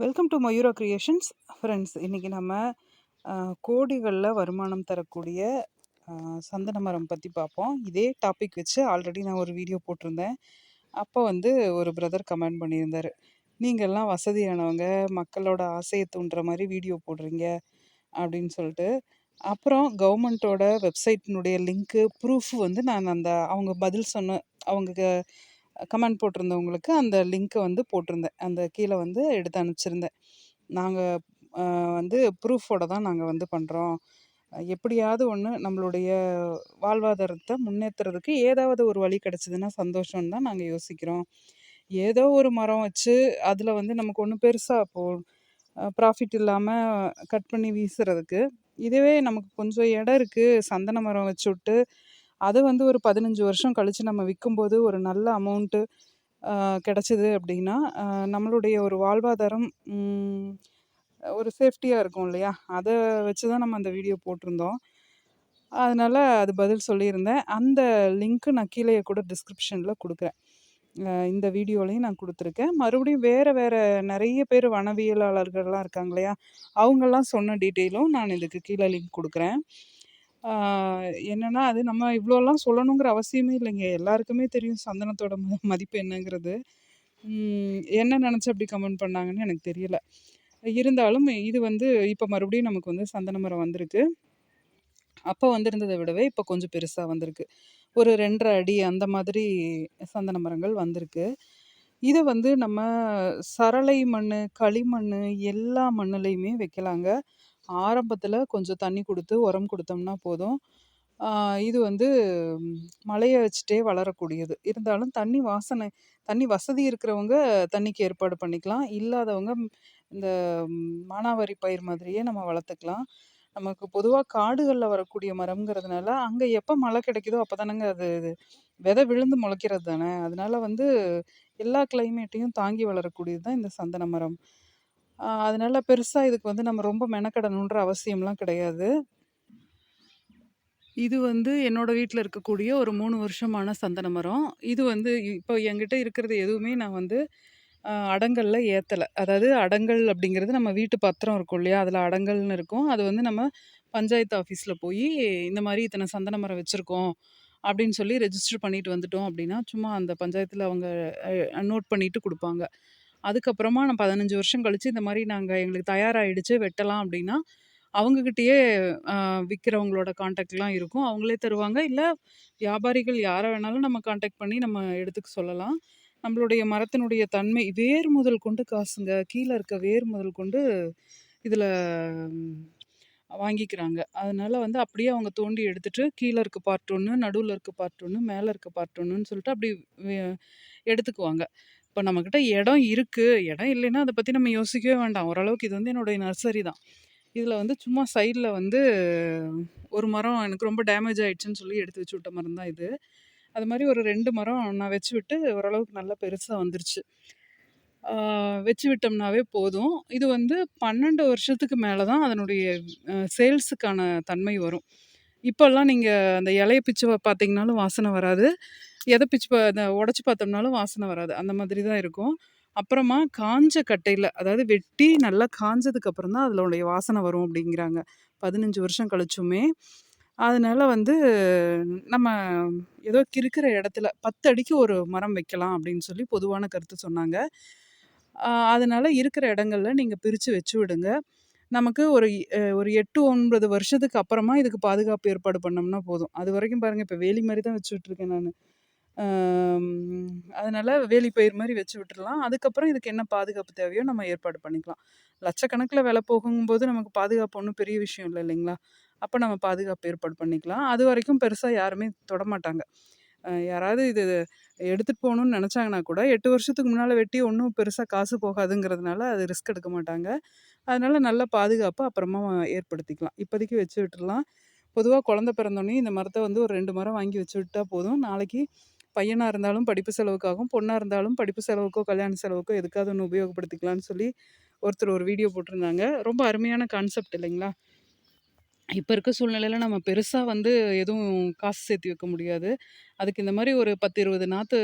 Welcome to Mayura Creations friends இன்றைக்கி நம்ம கோடிகளில் வருமானம் தரக்கூடிய சந்தன மரம் பற்றி பார்ப்போம் இதே டாபிக் வச்சு ஆல்ரெடி நான் ஒரு வீடியோ போட்டிருந்தேன். அப்போ வந்து ஒரு பிரதர் கமெண்ட் பண்ணியிருந்தார். நீங்கள்லாம் வசதியானவங்க மக்களோட ஆசையை தூண்டுற மாதிரி வீடியோ போடுறீங்க அப்படின்னு சொல்லிட்டு. அப்புறம் கவர்மெண்ட்டோட வெப்சைட்டினுடைய லிங்க்கு ப்ரூஃப் வந்து நான் அந்த அவங்க பதில் சொன்ன அவங்க கமெண்ட் போட்டிருந்தவங்களுக்கு அந்த லிங்க்கை வந்து போட்டிருந்தேன். அந்த கீழே வந்து எடுத்து அனுப்பிச்சிருந்தேன். நாங்கள் வந்து ப்ரூஃபோட தான் நாங்கள் வந்து பண்ணுறோம் எப்படியாவது ஒன்று நம்மளுடைய வாழ்வாதாரத்தை முன்னேற்றுறதுக்கு ஏதாவது ஒரு வழி கிடச்சிதுன்னா சந்தோஷம்னு தான் நாங்கள் யோசிக்கிறோம். ஏதோ ஒரு மரம் வச்சு அதில் வந்து நமக்கு ஒன்றும் பெருசாக இப்போது ப்ராஃபிட் இல்லாமல் கட் பண்ணி வீசுறதுக்கு இதுவே நமக்கு கொஞ்சம் இடம் இருக்குது சந்தன மரம் வச்சு விட்டு அது வந்து ஒரு பதினஞ்சு வருஷம் கழித்து நம்ம விற்கும்போது ஒரு நல்ல அமௌண்ட்டு கிடச்சிது அப்படின்னா நம்மளுடைய ஒரு வாழ்வாதாரம் ஒரு சேஃப்டியாக இருக்கும் இல்லையா? அதை வச்சு தான் நம்ம அந்த வீடியோ போட்டிருந்தோம். அதனால் அது பதில் சொல்லியிருந்தேன். அந்த லிங்க்கு நான் கீழே கூட டிஸ்கிரிப்ஷனில் கொடுக்குறேன். இந்த வீடியோலையும் நான் கொடுத்துருக்கேன். மறுபடியும் வேறு வேறு நிறைய பேர் வனவியலாளர்கள்லாம் இருக்காங்க இல்லையா? அவங்கெல்லாம் சொன்ன டீட்டெயிலும் நான் இதுக்கு கீழே லிங்க் கொடுக்குறேன். என்னென்னா அது நம்ம இவ்வளோலாம் சொல்லணுங்கிற அவசியமே இல்லைங்க. எல்லாருக்குமே தெரியும் சந்தனத்தோட ம மதிப்பு என்னங்கிறது. என்ன நினச்சி அப்படி கமெண்ட் பண்ணாங்கன்னு எனக்கு தெரியல. இருந்தாலும் இது வந்து இப்போ மறுபடியும் நமக்கு வந்து சந்தன மரம் வந்திருக்கு. அப்போ வந்திருந்ததை விடவே இப்போ கொஞ்சம் பெருசாக வந்திருக்கு. ஒரு 2 1/2 அடி அந்த மாதிரி சந்தன மரங்கள் வந்திருக்கு. இதை வந்து நம்ம சரளை மண் களிமண் எல்லா மண்ணுலேயுமே வைக்கலாங்க. ஆரம்பத்தில் கொஞ்சம் தண்ணி கொடுத்து உரம் கொடுத்தோம்னா போதும். இது வந்து மழையை வச்சுட்டே வளரக்கூடியது. இருந்தாலும் தண்ணி வாசனை தண்ணி வசதி இருக்கிறவங்க தண்ணிக்கு ஏற்பாடு பண்ணிக்கலாம். இல்லாதவங்க இந்த மானாவாரி பயிர் மாதிரியே நம்ம வளர்த்துக்கலாம். நமக்கு பொதுவாக காடுகளில் வரக்கூடிய மரம்ங்கிறதுனால அங்கே எப்போ மழை கிடைக்குதோ அப்போ தானேங்க அது விதை விழுந்து முளைக்கிறது தானே. அதனால வந்து எல்லா கிளைமேட்டையும் தாங்கி வளரக்கூடியது தான் இந்த சந்தன மரம். அதனால பெருசாக இதுக்கு வந்து நம்ம ரொம்ப மெனக்கடணுன்ற அவசியம்லாம் கிடையாது. இது வந்து என்னோட வீட்டில் இருக்கக்கூடிய ஒரு மூணு வருஷமான சந்தன மரம். இது வந்து இப்போ என்கிட்ட இருக்கிறது எதுவுமே நான் வந்து அடங்கல்ல ஏற்றலை அதாவது அடங்கல் அப்படிங்கிறது நம்ம வீட்டு பத்திரம் இருக்கும் இல்லையா? அதில் அடங்கல்னு இருக்கும். அது வந்து நம்ம பஞ்சாயத்து ஆஃபீஸில் போய் இந்த மாதிரி இத்தனை சந்தன மரம் வச்சுருக்கோம் அப்படின்னு சொல்லி ரெஜிஸ்டர் பண்ணிட்டு வந்துட்டோம் அப்படின்னா, சும்மா அந்த பஞ்சாயத்தில் அவங்க நோட் பண்ணிட்டு கொடுப்பாங்க அதுக்கப்புறமா நான் பதினஞ்சு வருஷம் கழித்து இந்த மாதிரி நாங்கள் எங்களுக்கு தயாராகிடுச்சு வெட்டலாம் அப்படின்னா அவங்கக்கிட்டேயே விற்கிறவங்களோட காண்டாக்ட்லாம் இருக்கும். அவங்களே தருவாங்க. இல்லை வியாபாரிகள் யாரை வேணாலும் நம்ம காண்டாக்ட் பண்ணி நம்ம எடுத்துக்க சொல்லலாம். நம்மளுடைய மரத்தினுடைய தன்மை வேர் முதல் கொண்டு காசுங்க. கீழே இருக்க வேர் முதல் கொண்டு இதில் வாங்கிக்கிறாங்க. அதனால வந்து அப்படியே அவங்க தோண்டி எடுத்துட்டு கீழே இருக்க பார்ட் ஒன்று நடுவில் இருக்க பார்ட் ஒன்று மேலே இருக்க பார்ட் ஒன்றுன்னு சொல்லிட்டு அப்படி எடுத்துக்குவாங்க. இப்போ நம்மக்கிட்ட இடம் இருக்குது இடம் இல்லைன்னா அதை பற்றி நம்ம யோசிக்கவே வேண்டாம். ஓரளவுக்கு இது வந்து என்னுடைய நர்சரி தான். இதில் வந்து சும்மா சைடில் வந்து ஒரு மரம் எனக்கு ரொம்ப டேமேஜ் ஆகிடுச்சுன்னு சொல்லி எடுத்து வச்சு விட்ட மரம் தான் இது. அது மாதிரி ஒரு ரெண்டு மரம் நான் வச்சு விட்டு ஓரளவுக்கு நல்லா பெருசாக வந்துருச்சு. வச்சு விட்டோம்னாவே போதும். இது வந்து பன்னெண்டு வருஷத்துக்கு மேலே தான் அதனுடைய சேல்ஸுக்கான தன்மை வரும். இப்போல்லாம் நீங்கள் அந்த இலைய பிச்சு பார்த்தீங்கனாலும் வாசனை வராது. எதை பிச்சு பா உடச்சி பார்த்தோம்னாலும் வாசனை வராது. அந்த மாதிரி தான் இருக்கும். அப்புறமா காஞ்ச கட்டையில் அதாவது வெட்டி நல்லா காஞ்சதுக்கு அப்புறம் தான் அதனுடைய வாசனை வரும் அப்படிங்கிறாங்க. பதினஞ்சு வருஷம் கழிச்சுமே. அதனால வந்து நம்ம ஏதோ இருக்கிற இடத்துல பத்து அடிக்கு ஒரு மரம் வைக்கலாம் அப்படின்னு சொல்லி பொதுவான கருத்து சொன்னாங்க. அதனால இருக்கிற இடங்கள்ல நீங்கள் பிரித்து வச்சு விடுங்க. நமக்கு ஒரு ஒரு எட்டு ஒன்பது வருஷத்துக்கு அப்புறமா இதுக்கு பாதுகாப்பு ஏற்பாடு பண்ணோம்னா போதும். அது வரைக்கும் பாருங்கள் இப்போ வேலி மாதிரி தான் வச்சு விட்ருக்கேன் நான். அதனால் வேலி பயிர் மாதிரி வச்சு விட்டுடலாம் அதுக்கப்புறம் இதுக்கு என்ன பாதுகாப்பு தேவையோ நம்ம ஏற்பாடு பண்ணிக்கலாம். லட்சக்கணக்கில் விலை போகும்போது நமக்கு பாதுகாப்பு ஒன்றும் பெரிய விஷயம் இல்லை இல்லைங்களா? அப்போ நம்ம பாதுகாப்பு ஏற்பாடு பண்ணிக்கலாம். அது வரைக்கும் பெருசாக யாருமே தொடமாட்டாங்க யாராவது இது எடுத்துகிட்டு போகணுன்னு நினச்சாங்கன்னா கூட எட்டு வருஷத்துக்கு முன்னால் வெட்டி ஒன்றும் பெருசாக காசு போகாதுங்கிறதுனால அது ரிஸ்க் எடுக்க மாட்டாங்க. அதனால் நல்ல பாதுகாப்பு அப்புறமா ஏற்படுத்திக்கலாம். இப்போதைக்கு வச்சு விட்டுடலாம் பொதுவாக குழந்த பிறந்தோடனே இந்த மரத்தை வந்து ஒரு ரெண்டு மரம் வாங்கி வச்சு விட்டால் போதும். நாளைக்கு பையனாக இருந்தாலும் படிப்பு செலவுக்காகவும் பொண்ணாக இருந்தாலும் படிப்பு செலவுக்கோ கல்யாண செலவுக்கோ எதுக்காவது ஒன்று உபயோகப்படுத்திக்கலாம்னு சொல்லி ஒருத்தர் ஒரு வீடியோ போட்டிருந்தாங்க ரொம்ப அருமையான கான்செப்ட் இல்லைங்களா இப்போ இருக்க சூழ்நிலையில் நம்ம பெருசாக வந்து எதுவும் காசு சேர்த்து வைக்க முடியாது. அதுக்கு இந்த மாதிரி ஒரு பத்து இருபது நாற்று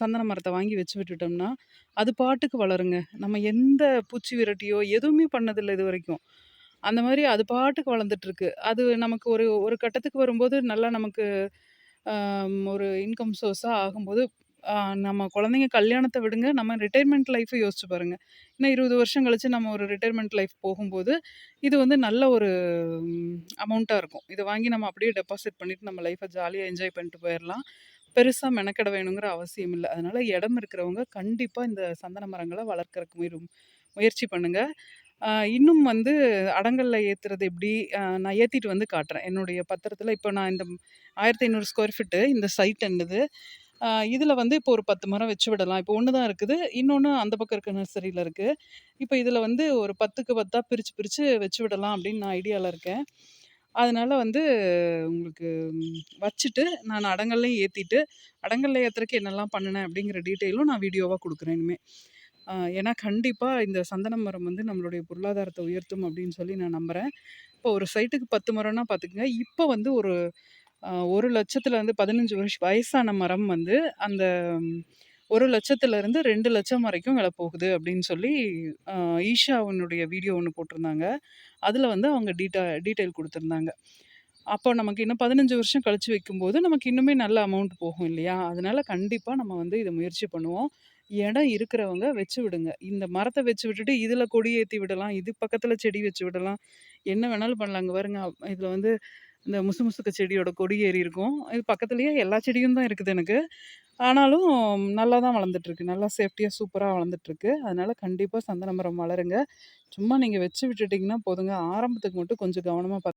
சந்தன மரத்தை வாங்கி வச்சு விட்டுட்டோம்னா, அது பாட்டுக்கு வளருங்க. நம்ம எந்த பூச்சி விரட்டியோ எதுவுமே பண்ணதில்ல இதுவரைக்கும். அந்த மாதிரி அது பாட்டுக்கு வளர்ந்துட்டுருக்கு. அது நமக்கு ஒரு ஒரு கட்டத்துக்கு வரும்போது நல்லா நமக்கு ஒரு இன்கம் சோர்ஸாக ஆகும்போது, நம்ம குழந்தைங்க கல்யாணத்தை விடுங்க, நம்ம ரிட்டைர்மெண்ட் லைஃப்பை யோசிச்சு பாருங்க. இன்னும் 20 வருஷம் கழித்து நம்ம ஒரு ரிட்டைர்மெண்ட் லைஃப் போகும்போது, இது வந்து நல்ல ஒரு அமௌண்ட்டாக இருக்கும். இதை வாங்கி நம்ம அப்படியே டெபாசிட் பண்ணிட்டு நம்ம லைஃப்பை ஜாலியாக என்ஜாய் பண்ணிட்டு போயிடலாம் பெருசாக மெனக்கெட வேணுங்கிற அவசியம் இல்லை அதனால் இடம் இருக்கிறவங்க கண்டிப்பாக இந்த சந்தன மரங்களை வளர்க்குறக்கு முயற்சி பண்ணுங்கள் இன்னும் வந்து அடங்கல்ல ஏத்துறது எப்படி? நான் ஏற்றிட்டு வந்து காட்டுறேன். என்னுடைய பத்திரத்தில் இப்போ நான் இந்த 1500 ஸ்கொயர் ஃபீட்டு இந்த சைட் என்னது. இதில் வந்து இப்போ ஒரு 10 மரம் வச்சு விடலாம். இப்போ ஒன்று தான் இருக்குது. இன்னொன்று அந்த பக்கம் இருக்க நர்சரியில் இருக்குது இப்போ இதில் வந்து ஒரு பத்துக்கு பத்தாக பிரித்து பிரித்து வச்சு விடலாம் அப்படின்னு நான் ஐடியாவில் இருக்கேன். அதனால் வந்து உங்களுக்கு வச்சுட்டு, நான் அடங்கல்லையும் ஏற்றிட்டு அடங்கல்ல ஏற்றுறக்கு என்னெல்லாம் பண்ணுனேன் அப்படிங்கிற டீட்டெயிலும் நான் வீடியோவாக கொடுக்குறேன் இனிமே. ஏன்னா கண்டிப்பாக இந்த சந்தன மரம் வந்து நம்மளுடைய பொருளாதாரத்தை உயர்த்தும் அப்படின்னு சொல்லி நான் நம்புகிறேன் இப்போ ஒரு சைட்டுக்கு 10 மரம்னா பார்த்துக்கங்க. இப்போ வந்து ஒரு ஒரு லட்சத்தில் வந்து பதினஞ்சு வருஷம் வயசான மரம் வந்து அந்த 1,00,000லேருந்து 2,00,000 வரைக்கும் விலை போகுது அப்படின்னு சொல்லி ஈஷாவினுடைய வீடியோ ஒன்று போட்டிருந்தாங்க. அதில் வந்து அவங்க டீட்டா டீட்டெயில் கொடுத்துருந்தாங்க அப்போ நமக்கு இன்னும் 15 வருஷம் கழித்து வைக்கும்போது, நமக்கு இன்னுமே நல்ல அமௌண்ட் போகும் இல்லையா? அதனால் கண்டிப்பாக நம்ம வந்து இதை முயற்சி பண்ணுவோம். இடம் இருக்கிறவங்க வச்சு விடுங்க. இந்த மரத்தை வச்சு விட்டுட்டு, இதில் கொடி ஏற்றி விடலாம். இது பக்கத்தில் செடி வச்சு விடலாம். என்ன வேணாலும் பண்ணலாம். பாருங்க இதில் வந்து இந்த முசு முசுக்க செடியோட கொடி ஏறி இருக்கும். இது பக்கத்துலேயே எல்லா செடியும் தான் இருக்குது எனக்கு. ஆனாலும் நல்லா தான் வளர்ந்துட்டுருக்கு. நல்லா சேஃப்டியாக சூப்பராக வளர்ந்துட்டுருக்கு. அதனால் கண்டிப்பாக சந்தன மரம் வளருங்க. சும்மா நீங்கள் வச்சு விட்டுட்டிங்கன்னா போதுங்க. ஆரம்பத்துக்கு மட்டும் கொஞ்சம் கவனமாக பாத்